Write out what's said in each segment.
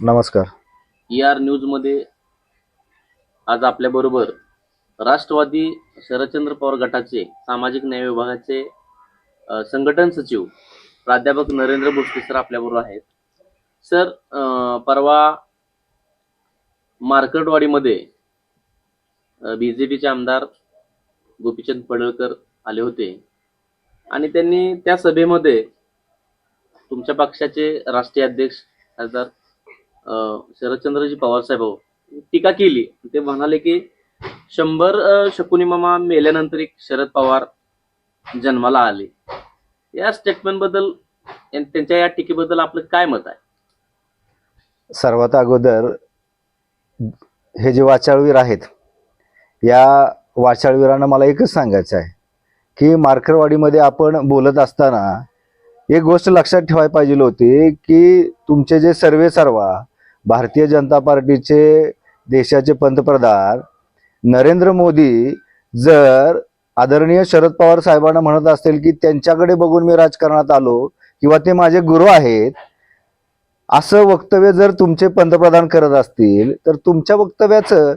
नमस्कार. E R न्यूजमध्ये आज आपल्याबरोबर राष्ट्रवादी शरदचंद्र पवार गटाचे सामाजिक न्याय विभागाचे संघटन सचिव प्राध्यापक नरेंद्र भोसले सर आपल्याबरोबर आहेत. सर परवा मार्केटवाडीमध्ये बी जे पीचे आमदार गोपीचंद पडळकर आले होते. आणि त्यांनी त्या सभेमध्ये तुमच्या पक्षाचे राष्ट्रीय अध्यक्ष खासदार शरदचंद्रजी पवार साहेब हो, टीका केली. ते म्हणाले की शंभर अ, शकुनी मामा मेल्यानंतर एक शरद पवार जन्माला आले. या स्टेटमेंटबद्दल त्यांच्या या टीकेबद्दल आपलं काय मत आहे? सर्वात अगोदर हे जे वाचाळवीर आहेत या वाचाळवीरांना मला एकच सांगायचं आहे की मार्करवाडीमध्ये आपण बोलत असताना एक गोष्ट लक्षात ठेवायला पाहिजे होती की तुमचे जे सर्वे सर्वा भारतीय जनता पार्टीचे देशाचे पंतप्रधान नरेंद्र मोदी जर आदरणीय शरद पवार साहेबांना म्हणत असतील की त्यांच्याकडे बघून मी राजकारणात आलो किंवा ते माझे गुरु आहेत असं वक्तव्य जर तुमचे पंतप्रधान करत असतील तर तुमच्या वक्तव्याचं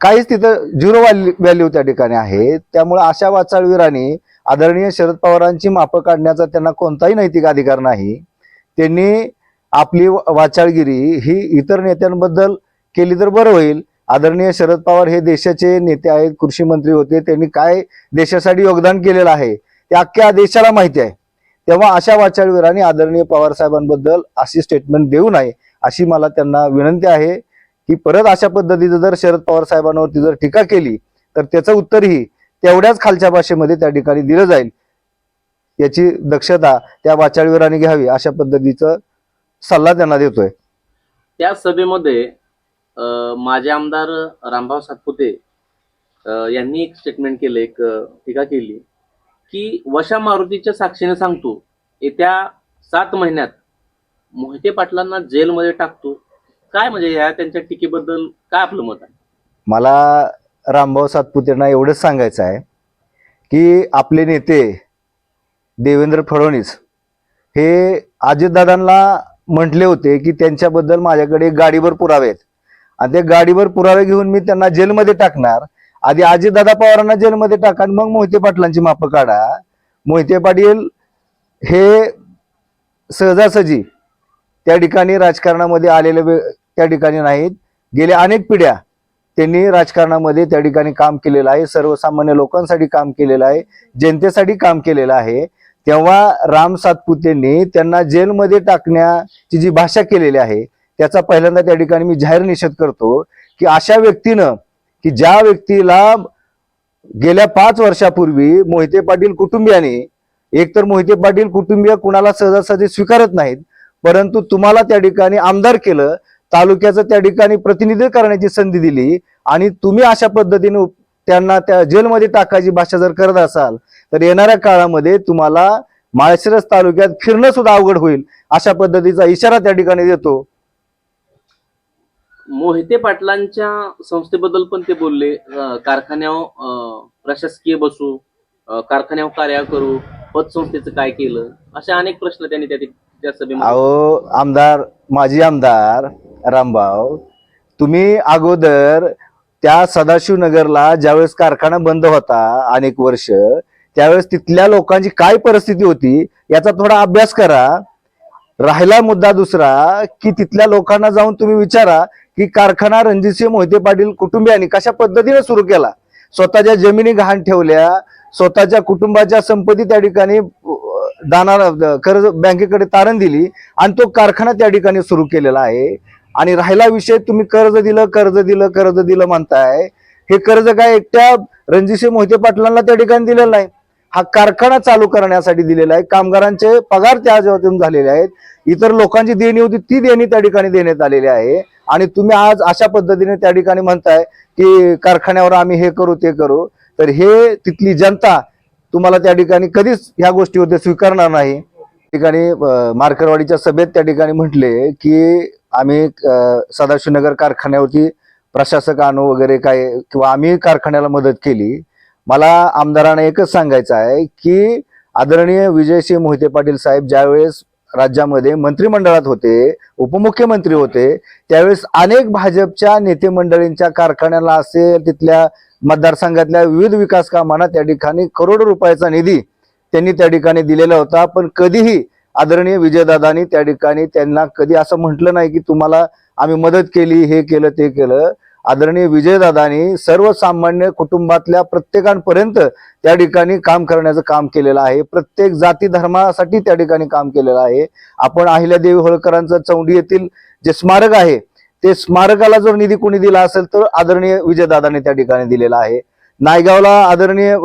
काहीच तिथं झिरो व्हॅल्यू त्या ठिकाणी आहे. त्यामुळे अशा वाचाळवीरांनी आदरणीय शरद पवारांची मापं काढण्याचा त्यांना कोणताही नैतिक अधिकार नाही. त्यांनी आपली वाचाळगिरी ही इतर नेत्यांबद्दल केली तर बरं होईल. आदरणीय शरद पवार हे देशाचे नेते आहेत कृषी मंत्री होते त्यांनी काय देशासाठी योगदान केलेलं आहे ते अख्ख्या देशाला माहिती आहे. तेव्हा अशा वाचाळवीरांनी आदरणीय पवार साहेबांबद्दल अशी स्टेटमेंट देऊ नये अशी मला त्यांना विनंती आहे की परत अशा पद्धतीचं जर शरद पवार साहेबांवरती जर टीका केली तर त्याचं उत्तरही तेवढ्याच खालच्या भाषेमध्ये त्या ठिकाणी दिलं जाईल. याची दक्षता त्या वाचाळवीरांनी घ्यावी अशा पद्धतीचं सल्ला त्यांना देतोय. त्या सभेमध्ये अ, माजी आमदार रामभाऊ सातपुते अ, यांनी एक स्टेटमेंट केलं एक अ, टीका केली की वशा मारुतीच्या साक्षीने सांगतो येत्या सात महिन्यात मोहिते पाटलांना जेलमध्ये टाकतो. काय म्हणजे या त्यांच्या टीकेबद्दल काय आपलं मत आहे? मला रामभाऊ सातपुतेंना एवढंच सांगायचं आहे की आपले नेते देवेंद्र फडणवीस हे अजितदादांना म्हटले होते की त्यांच्याबद्दल माझ्याकडे गाडीवर पुरावे आहेत. आणि ते गाडीवर पुरावे घेऊन मी त्यांना जेलमध्ये टाकणार. आधी अजितदादा पवारांना जेलमध्ये टाका मग मोहिते पाटलांची मापं काढा. मोहिते पाटील हे सहजासहजी त्या ठिकाणी राजकारणामध्ये आलेले त्या ठिकाणी नाहीत. गेल्या अनेक पिढ्या त्यांनी राजकारणामध्ये त्या ठिकाणी काम केलेलं आहे. सर्वसामान्य लोकांसाठी काम केलेलं आहे. जनतेसाठी काम केलेलं आहे. तेव्हा राम सातपुतेंनी त्यांना जेलमध्ये टाकण्याची जी भाषा केलेली आहे त्याचा पहिल्यांदा त्या ठिकाणी मी जाहीर निषेध करतो की अशा व्यक्तीनं की ज्या व्यक्तीला गेल्या पाच वर्षापूर्वी मोहिते पाटील कुटुंबियांनी एकतर मोहिते पाटील कुटुंबीय कुणाला सहजासहजी स्वीकारत नाहीत परंतु तुम्हाला त्या ठिकाणी आमदार केलं तालुक्याचं त्या ठिकाणी प्रतिनिधी करण्याची संधी दिली आणि तुम्ही अशा पद्धतीने त्यांना त्या जेलमध्ये टाकायची भाषा जर करत असाल तर येणाऱ्या काळामध्ये तुम्हाला माळशिरस तालुक्यात फिरणं सुद्धा अवघड होईल अशा पद्धतीचा इशारा त्या ठिकाणी देतो. मोहिते पाटलांच्या संस्थेबद्दल पण ते बोलले कारखान्यावर प्रशासकीय बसू कारखान्यावर कार्य करू पतसंस्थेचं काय केलं असे अनेक प्रश्न त्यांनी त्या सभेमध्ये अहो आमदार माजी आमदार रामभाऊ तुम्ही अगोदर त्या सदाशिव नगरला ज्यावेळेस कारखाना बंद होता अनेक वर्ष त्यावेळेस तिथल्या लोकांची काय परिस्थिती होती याचा थोडा अभ्यास करा. राहिला मुद्दा दुसरा की तिथल्या लोकांना जाऊन तुम्ही विचारा की कारखाना रणजितसिंह मोहिते पाटील कुटुंबियांनी कशा पद्धतीने सुरू केला? स्वतःच्या जमिनी गहाण ठेवल्या स्वतःच्या कुटुंबाच्या संपत्ती त्या ठिकाणी दाना कर्ज बँकेकडे तारण दिली आणि तो कारखाना त्या ठिकाणी सुरू केलेला आहे. आणि राहिला विषय तुम्ही कर्ज दिलं कर्ज दिलं कर्ज दिलं म्हणताय. हे कर्ज काय एकट्या रणजितसिंह मोहिते पाटलांना त्या ठिकाणी दिलेलं नाही. हा कारखाना चालू करण्यासाठी दिलेला आहे. कामगारांचे पगार त्या जेव्हा झालेले आहेत. इतर लोकांची देणी होती ती देणी त्या ठिकाणी देण्यात आलेली आहे. आणि तुम्ही आज अशा पद्धतीने त्या ठिकाणी म्हणताय की कारखान्यावर आम्ही हे करू ते करू. तर हे तिथली जनता तुम्हाला त्या ठिकाणी कधीच ह्या गोष्टी होते स्वीकारणार नाही. ठिकाणी मार्करवाडीच्या सभेत त्या ठिकाणी म्हटले की आम्ही सदाशिवनगर कारखान्यावरती प्रशासक आणू वगैरे काय किंवा आम्ही कारखान्याला मदत केली. मला आमदारांना एकच सांगायचं आहे की आदरणीय विजयसिंह मोहिते पाटील साहेब ज्यावेळेस राज्यामध्ये मंत्रिमंडळात होते उपमुख्यमंत्री होते त्यावेळेस अनेक भाजपच्या नेते मंडळींच्या कारखान्याला असेल तिथल्या मतदारसंघातल्या विविध विकास कामांना त्या ठिकाणी करोडो रुपयाचा निधी त्यांनी त्या ठिकाणी दिलेला होता. पण कधीही आदरणीय विजयदादांनी त्या ठिकाणी त्यांना कधी असं म्हटलं नाही की तुम्हाला आम्ही मदत केली हे केलं ते केलं. आदरणीय विजयदादांनी सर्वसामान्य कुटुंबातल्या प्रत्येकांपर्यंत त्या ठिकाणी काम करण्याचं काम केलेलं आहे. प्रत्येक जाती धर्मासाठी त्या ठिकाणी काम केलेलं आहे. आपण अहिल्यादेवी होळकरांचं चौंडी येथील जे स्मारक आहे ते स्मारकाला जर निधी कोणी दिला असेल तर आदरणीय विजयदादांनी त्या ठिकाणी दिलेला आहे. नायगावला आदरणीय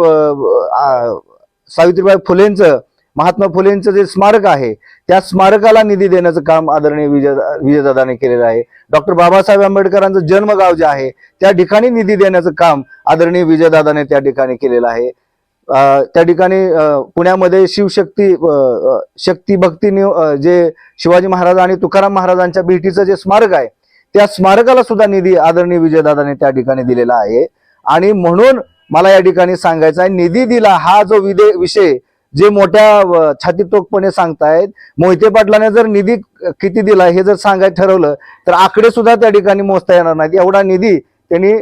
सावित्रीबाई फुलेंचं महात्मा फुलेंचं जे स्मारक आहे त्या स्मारकाला निधी देण्याचं काम आदरणीय विजय विजयदादाने केलेलं आहे. डॉक्टर बाबासाहेब आंबेडकरांचं जन्मगाव जे आहे त्या ठिकाणी निधी देण्याचं काम आदरणीय विजयदादाने त्या ठिकाणी केलेलं आहे. त्या ठिकाणी पुण्यामध्ये शिवशक्ती शक्ती भक्ती जे शिवाजी महाराज आणि तुकाराम महाराजांच्या भेटीचं जे स्मारक आहे त्या स्मारकाला सुद्धा निधी आदरणीय विजयदादाने त्या ठिकाणी दिलेला आहे. आणि म्हणून मला या ठिकाणी सांगायचं आहे निधी दिला हा जो विदे विषय जे मोठ्या छातीतोकपणे सांगतायत मोहिते पाटलाने जर निधी किती दिला हे जर सांगायचं ठरवलं तर आकडे सुद्धा त्या ठिकाणी मोजता येणार नाहीत. एवढा निधी त्यांनी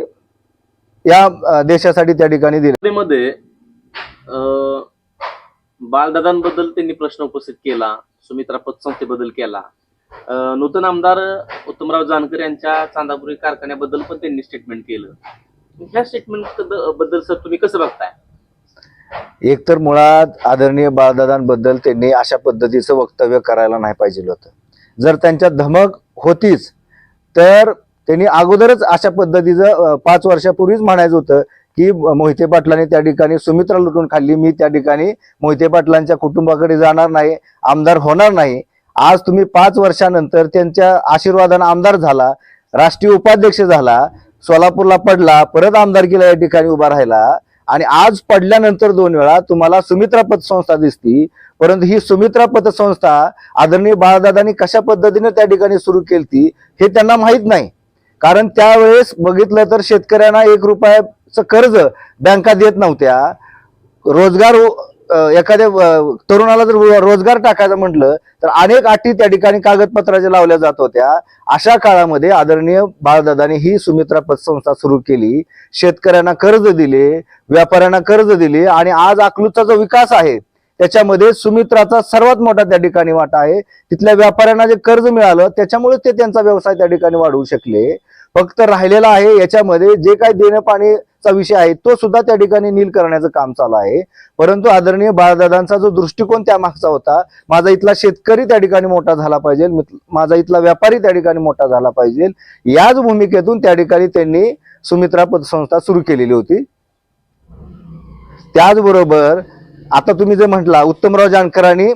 या देशासाठी त्या ठिकाणी दिला. मध्ये अं, बालदादांबद्दल त्यांनी प्रश्न उपस्थित केला सुमित्रा पतसंस्थेबद्दल केला. नूतन आमदार उत्तमराव जानकर यांच्या चांदापुरी कारखान्याबद्दल पण त्यांनी स्टेटमेंट केलं. ह्या स्टेटमेंटबद्दल सर तुम्ही कसं बघताय? एकतर मुळात आदरणीय बाळदादांबद्दल त्यांनी अशा पद्धतीचं वक्तव्य करायला नाही पाहिजे होतं. जर त्यांच्या धमक होतीच तर त्यांनी अगोदरच अशा पद्धतीचं पाच वर्षापूर्वीच म्हणायचं होतं की मोहिते पाटलांनी त्या ठिकाणी सुमित्रा लुटून खाल्ली मी त्या ठिकाणी मोहिते पाटलांच्या कुटुंबाकडे जाणार नाही आमदार होणार नाही. आज तुम्ही पाच वर्षानंतर त्यांच्या आशीर्वादानं आमदार झाला राष्ट्रीय उपाध्यक्ष झाला सोलापूरला पडला परत आमदारकीला या ठिकाणी उभा राहिला आणि आज पडल्यानंतर दोन वेळा तुम्हाला सुमित्रा पतसंस्था दिसती. परंतु ही सुमित्रा पतसंस्था आदरणीय बाळदादांनी कशा पद्धतीने त्या ठिकाणी सुरू केली हे त्यांना माहीत नाही. कारण त्यावेळेस बघितलं तर शेतकऱ्यांना एक रुपयाचं कर्ज बँका देत नव्हत्या. रोजगार एखाद्या तरुणाला जर रोजगार टाकायचं म्हटलं तर अनेक अटी त्या ठिकाणी कागदपत्राच्या लावल्या जात होत्या. अशा काळामध्ये आदरणीय बाळदादाने ही सुमित्रा पतसंस्था सुरू केली. शेतकऱ्यांना कर्ज दिले व्यापाऱ्यांना कर्ज दिले आणि आज अकलूजचा जो विकास आहे त्याच्यामध्ये सुमित्राचा सर्वात मोठा त्या ठिकाणी वाटा आहे. तिथल्या व्यापाऱ्यांना जे कर्ज मिळालं त्याच्यामुळे ते त्यांचा व्यवसाय त्या ठिकाणी वाढवू शकले. फक्त राहिलेला आहे याच्यामध्ये जे काही देणं पाणी पाणीचा विषय आहे तो सुद्धा त्या ठिकाणी नील करण्याचं काम चालू आहे. परंतु आदरणीय बाळदादांचा जो दृष्टिकोन त्यामागचा होता माझा इथला शेतकरी त्या ठिकाणी मोठा झाला पाहिजे माझा इथला व्यापारी त्या ठिकाणी मोठा झाला पाहिजे. याच भूमिकेतून त्या ठिकाणी त्यांनी सुमित्रा पतसंस्था सुरू केलेली होती. त्याचबरोबर आता तुम्ही जे म्हटला उत्तमराव जानकरांनी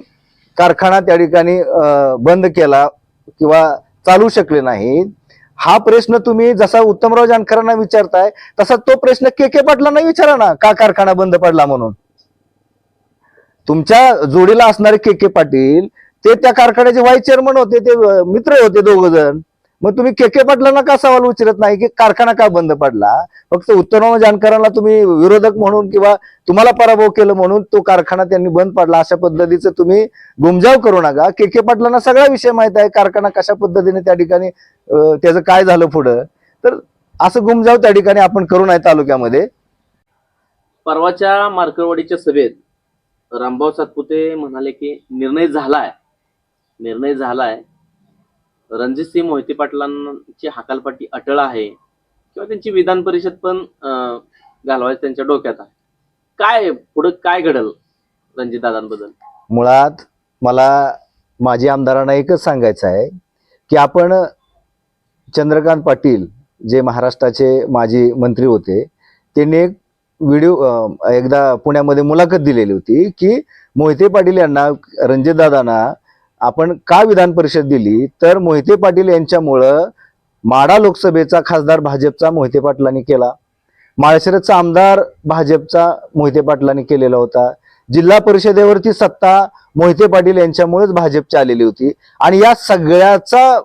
कारखाना त्या ठिकाणी बंद केला किंवा चालू शकले नाहीत. हा प्रश्न तुम्ही जसा उत्तमराव जानकरांना विचारताय तसा तो प्रश्न के के पाटलांना विचारा ना का कारखाना बंद पडला म्हणून. तुमच्या जोडीला असणारे के के पाटील ते त्या कारखान्याचे व्हाईस चेअरमन होते ते मित्र होते दोघ जण मग तुम्ही के के पाटलांना का सवाल विचारत नाही? की कारखाना का बंद पडला? फक्त उत्तमराव जानकरांना तुम्ही विरोधक म्हणून किंवा तुम्हाला पराभव केलं म्हणून तो कारखाना त्यांनी बंद पडला अशा पद्धतीचं तुम्ही गुमजाव करू नका. के के पाटलांना सगळा विषय माहीत आहे कारखाना कशा पद्धतीने त्या ठिकाणी त्याचं काय झालं पुढं. तर असं गुमजाव त्या ठिकाणी आपण करू नये तालुक्यामध्ये. परवाच्या मार्करवाडीच्या सभेत रामभाऊ सातपुते म्हणाले की निर्णय झालाय. निर्णय झालाय. रणजितसिंह मोहिते पाटलांची हकालपाटी अटळ आहे किंवा त्यांची विधान परिषद पण घालवायची घालवायचं त्यांच्या डोक्यात आहे. काय पुढं काय घडल रणजितदादांबद्दल मुळात मला माजी आमदारांना एकच सांगायचं आहे की आपण चंद्रकांत पाटील जे महाराष्ट्राचे माजी मंत्री होते त्यांनी एक व्हिडिओ एकदा पुण्यामध्ये मुलाखत दिलेली होती की मोहिते पाटील यांना रणजितदादांना आपण का विधान परिषद दिली? तर मोहिते पाटील यांच्यामुळं माडा लोकसभेचा खासदार भाजपचा मोहिते पाटलांनी केला. माळशिरसचा आमदार भाजपचा मोहिते पाटलांनी केलेला होता. जिल्हा परिषदेवरती सत्ता मोहिते पाटील यांच्यामुळेच भाजपची आलेली होती. आणि या सगळ्याचा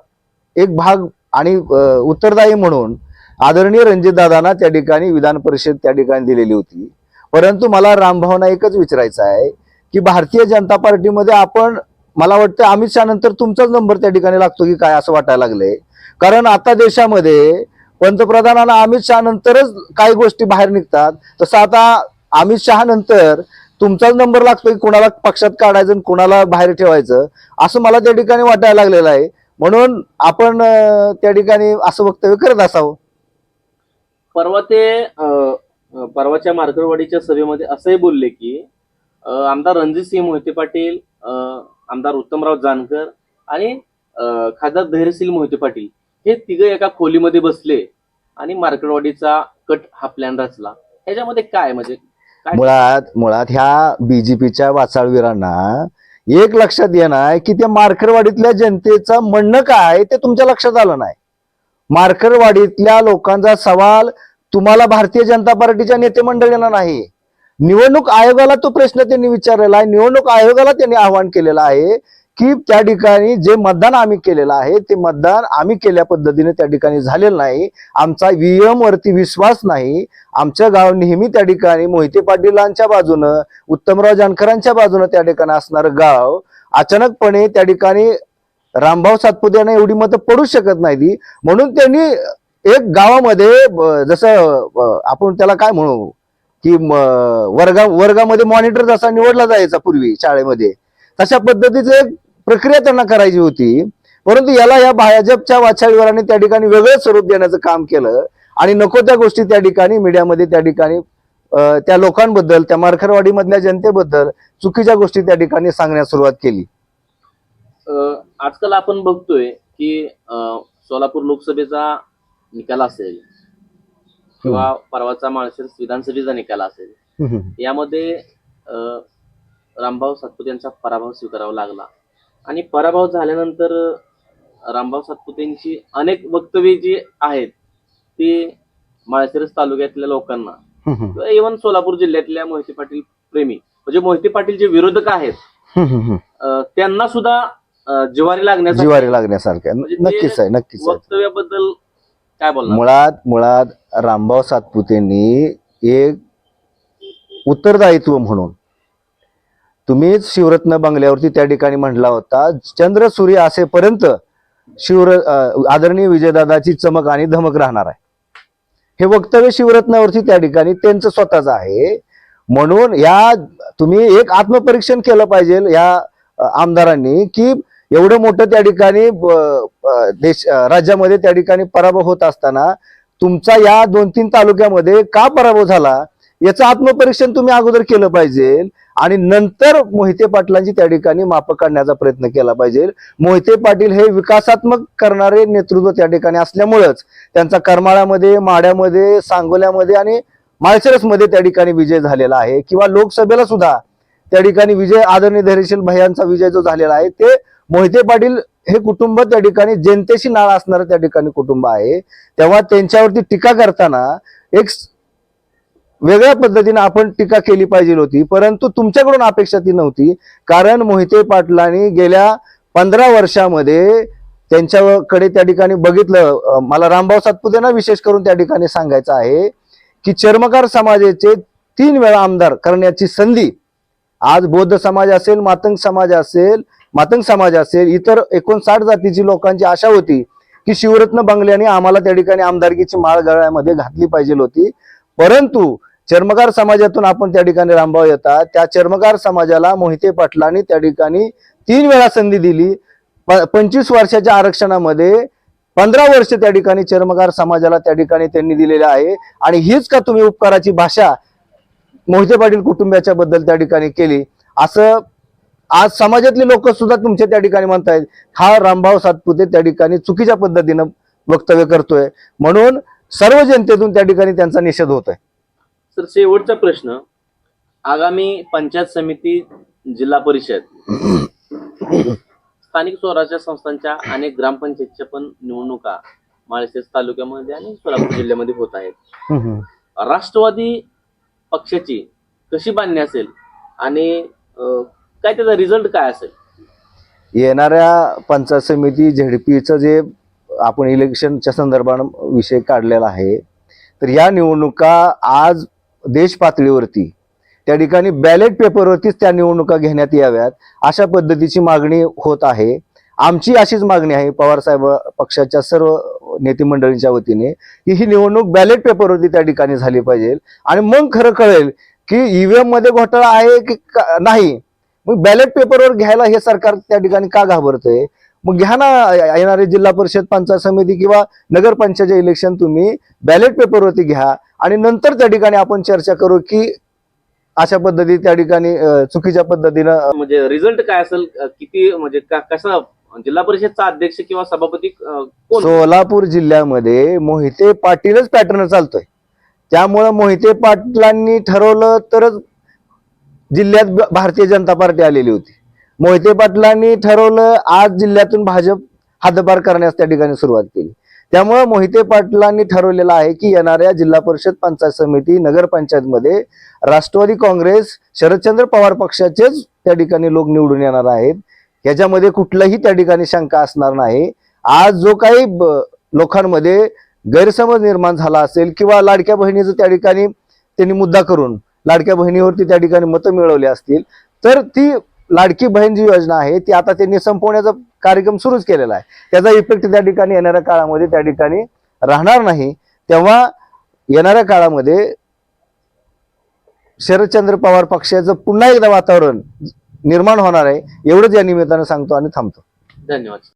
एक भाग आणि उत्तरदायी म्हणून आदरणीय रणजितदादांना त्या ठिकाणी विधान परिषद त्या ठिकाणी दिलेली होती. परंतु मला रामभावना एकच विचारायचं आहे की भारतीय जनता पार्टीमध्ये आपण मला वाटतं अमित शहा नंतर तुमचाच नंबर त्या ठिकाणी लागतो की काय असं वाटायला लागलंय. कारण आता देशामध्ये पंतप्रधानांना अमित शहा नंतरच काही गोष्टी बाहेर निघतात. तसं आता अमित शहा नंतर तुमचाच नंबर लागतो की कोणाला पक्षात काढायचं आणि कोणाला बाहेर ठेवायचं असं मला त्या ठिकाणी वाटायला लागलेलं आहे. म्हणून आपण त्या ठिकाणी असं वक्तव्य करत असावं. परवा ते परवाच्या मार्करवाडीच्या सभेमध्ये असंही बोलले की आमदार रणजितसिंह मोहिते पाटील आमदार उत्तमराव जानकर आणि खासदार धैर्यशील मोहिते पाटील हे तिघं एका खोलीमध्ये बसले आणि मार्करवाडीचा कट हा प्लॅन रचला. ह्याच्यामध्ये काय म्हणजे मुळात मुळात ह्या बीजेपीच्या वाचाळवीरांना एक लक्षात येणार की त्या मार्करवाडीतल्या जनतेचं म्हणणं काय ते तुमच्या लक्षात आलं नाही. मार्करवाडीतल्या लोकांचा सवाल तुम्हाला भारतीय जनता पार्टीच्या नेते मंडळींना नाही. निवडणूक आयोगाला तो प्रश्न त्यांनी विचारलेला आहे. निवडणूक आयोगाला त्यांनी आवाहन केलेलं आहे की त्या ठिकाणी जे मतदान आम्ही केलेलं आहे ते मतदान आम्ही केल्या पद्धतीने त्या ठिकाणी झालेलं नाही. आमचा व्हीएम वरती विश्वास नाही. आमचं गाव नेहमी त्या ठिकाणी मोहिते पाटीलांच्या बाजूनं उत्तमराव जानकरांच्या बाजूनं त्या ठिकाणी असणारं गाव अचानकपणे त्या ठिकाणी रामभाऊ सातपुते यांना एवढी मतं पडू शकत नाही म्हणून त्यांनी एक गावामध्ये ब- जसं आपण त्याला काय म्हणू? की वर्गा वर्गामध्ये मॉनिटर जसा निवडला जायचा पूर्वी शाळेमध्ये तशा पद्धतीचं एक प्रक्रिया त्यांना करायची होती. परंतु याला या भाजपच्या वाचाळीवरांनी त्या ठिकाणी वेगळं स्वरूप देण्याचं काम केलं आणि नको त्या गोष्टी त्या ठिकाणी मीडियामध्ये त्या ठिकाणी त्या लोकांबद्दल त्या मारखरवाडीमधल्या जनतेबद्दल चुकीच्या गोष्टी त्या ठिकाणी सांगण्यास सुरुवात केली. आजकाल आपण बघतोय की सोलापूर लोकसभेचा निकाल असेल किंवा परवाचा माळशिरस विधानसभेचा निकाल असेल यामध्ये रामभाऊ सातपुते यांचा पराभव स्वीकारावा लागला. आणि पराभव झाल्यानंतर रामभाऊ सातपुतेंची अनेक वक्तव्ये जी आहेत ती माळशिरस तालुक्यातल्या लोकांना इव्हन सोलापूर जिल्ह्यातल्या मोहिते पाटील प्रेमी म्हणजे मोहिते पाटील जे विरोधक आहेत त्यांना सुद्धा जिवारी लागण्यासाठी जिवारी लागण्यासारखं म्हणजे नक्कीच आहे नक्कीच वक्तव्याबद्दल काय बोलणार? मुळात मुळात रामभाऊ सातपुतेंनी एक उत्तरदायित्व म्हणून तुम्हीच शिवरत्न बंगल्यावरती त्या ठिकाणी म्हटला होता चंद्र सूर्य असेपर्यंत शिवर आदरणीय विजयदादाची चमक आणि धमक राहणार आहे. हे वक्तव्य शिवरत्नावरती त्या ठिकाणी त्यांचं स्वतःच आहे. म्हणून या तुम्ही एक आत्मपरीक्षण केलं पाहिजे या आमदारांनी की एवढं मोठं त्या ठिकाणी ब- देश राज्यामध्ये त्या ठिकाणी पराभव होत असताना तुमचा या दोन तीन तालुक्यामध्ये का पराभव झाला? याचं आत्मपरीक्षण तुम्ही अगोदर केलं पाहिजे आणि नंतर मोहिते पाटलांची त्या ठिकाणी माप काढण्याचा प्रयत्न केला पाहिजे. मोहिते पाटील हे विकासात्मक करणारे नेतृत्व त्या ठिकाणी असल्यामुळंच त्यांचा करमाळ्यामध्ये माड्यामध्ये सांगोल्यामध्ये आणि माळशिरसमध्ये त्या ठिकाणी विजय झालेला आहे. किंवा लोकसभेला सुद्धा त्या ठिकाणी विजय आदरणीय धैर्यशील भयांचा विजय जो झालेला आहे ते मोहिते पाटील हे कुटुंब त्या ठिकाणी जनतेशी नाळ असणारं त्या ठिकाणी कुटुंब आहे. तेव्हा त्यांच्यावरती टीका करताना एक वेगळ्या पद्धतीने आपण टीका केली पाहिजे होती परंतु तुमच्याकडून अपेक्षा ती नव्हती. कारण मोहिते पाटलांनी गेल्या पंधरा वर्षामध्ये त्यांच्याकडे त्या ठिकाणी बघितलं. मला रामभाऊ सातपुतेना विशेष करून त्या ठिकाणी सांगायचं आहे की चर्मकार समाजाचे तीन वेळा आमदार करण्याची संधी आज बौद्ध समाज असेल मातंग समाज असेल मातंग समाज असेल इतर एकोणसाठ जातीची लोकांची आशा होती की शिवरत्न बंगल्याने आम्हाला त्या ठिकाणी आमदारकीची माळ गळ्यामध्ये घातली पाहिजे होती. परंतु चर्मकार समाजातून आपण त्या ठिकाणी रामभाऊ येतात त्या चर्मकार समाजाला मोहिते पाटलांनी त्या ठिकाणी तीन वेळा संधी दिली. प- पंचवीस वर्षाच्या आरक्षणामध्ये पंधरा वर्ष त्या ठिकाणी चर्मकार समाजाला त्या ठिकाणी त्यांनी दिलेले आहे. आणि हीच का तुम्ही उपकाराची भाषा मोहिते पाटील कुटुंबियाच्या बद्दल त्या ठिकाणी केली? असं आज समाजातले लोक सुद्धा तुमच्या त्या ठिकाणी म्हणतायत हा रामभाऊ सातपुते त्या ठिकाणी चुकीच्या पद्धतीनं वक्तव्य करतोय. म्हणून सर्व जनतेतून त्या ठिकाणी त्यांचा निषेध होतोय. तर शेवटचा प्रश्न. आगामी पंचायत समिती जिल्हा परिषद स्थानिक स्वराज्य संस्थांच्या अनेक ग्रामपंचायतच्या पण निवडणुका माळशेज तालुक्यामध्ये आणि सोलापूर जिल्ह्यामध्ये होत आहेत. राष्ट्रवादी पक्षाची कशी बांधणी असेल आणि काय त्याचा रिझल्ट काय असेल? येणाऱ्या पंचायत समिती झेडपीचं जे आपण इलेक्शनच्या संदर्भात विषय काढलेला आहे तर या निवडणुका आज देश पातळीवरती त्या ठिकाणी बॅलेट पेपरवरतीच त्या निवडणुका घेण्यात याव्यात अशा पद्धतीची मागणी होत आहे. आमची अशीच मागणी आहे पवारसाहेब पक्षाच्या सर्व नेते मंडळींच्या वतीने की ही निवडणूक बॅलेट पेपरवरती त्या ठिकाणी झाली पाहिजे. आणि मग खरं कळेल की ईव्हीएममध्ये घोटाळा आहे की का- नाही. मग बॅलेट पेपरवर घ्यायला हे सरकार त्या ठिकाणी का घाबरतंय? मग घ्या ना येणारे जिल्हा परिषद पंचायत समिती किंवा नगरपंचायत इलेक्शन तुम्ही बॅलेट पेपरवरती घ्या आणि नंतर त्या ठिकाणी आपण चर्चा करू की अशा पद्धती त्या ठिकाणी चुकीच्या पद्धतीनं म्हणजे रिझल्ट काय असेल किती म्हणजे कसा जिल्हा परिषदचा अध्यक्ष किंवा सभापती सोलापूर जिल्ह्यामध्ये मोहिते पाटीलच पॅटर्न चालतोय. त्यामुळं मोहिते पाटलांनी ठरवलं तरच जिल्ह्यात भारतीय जनता पार्टी आलेली होती. मोहिते पाटलांनी ठरवलं आज जिल्ह्यातून भाजप हद्दपार करण्यास त्या ठिकाणी सुरुवात केली. त्यामुळे मोहिते पाटलांनी ठरवलेलं आहे की येणाऱ्या जिल्हा परिषद पंचायत समिती नगरपंचायतमध्ये राष्ट्रवादी काँग्रेस शरदचंद्र पवार पक्षाचेच त्या ठिकाणी लोक निवडून येणार आहेत. याच्यामध्ये कुठलाही त्या ठिकाणी शंका असणार नाही. आज जो काही ब- लोकांमध्ये गैरसमज निर्माण झाला असेल किंवा लाडक्या बहिणीचं त्या ठिकाणी त्यांनी मुद्दा करून लाडक्या बहिणीवरती त्या ठिकाणी मतं मिळवली असतील तर ती लाडकी बहीण जी योजना आहे ती आता त्यांनी संपवण्याचा कार्यक्रम सुरूच केलेला आहे. त्याचा इफेक्ट त्या ठिकाणी येणाऱ्या काळामध्ये त्या ठिकाणी राहणार नाही. तेव्हा येणाऱ्या काळामध्ये शरदचंद्र पवार पक्षाचं पुन्हा एकदा वातावरण निर्माण होणार आहे एवढंच या निमित्तानं सांगतो आणि थांबतो. धन्यवाद.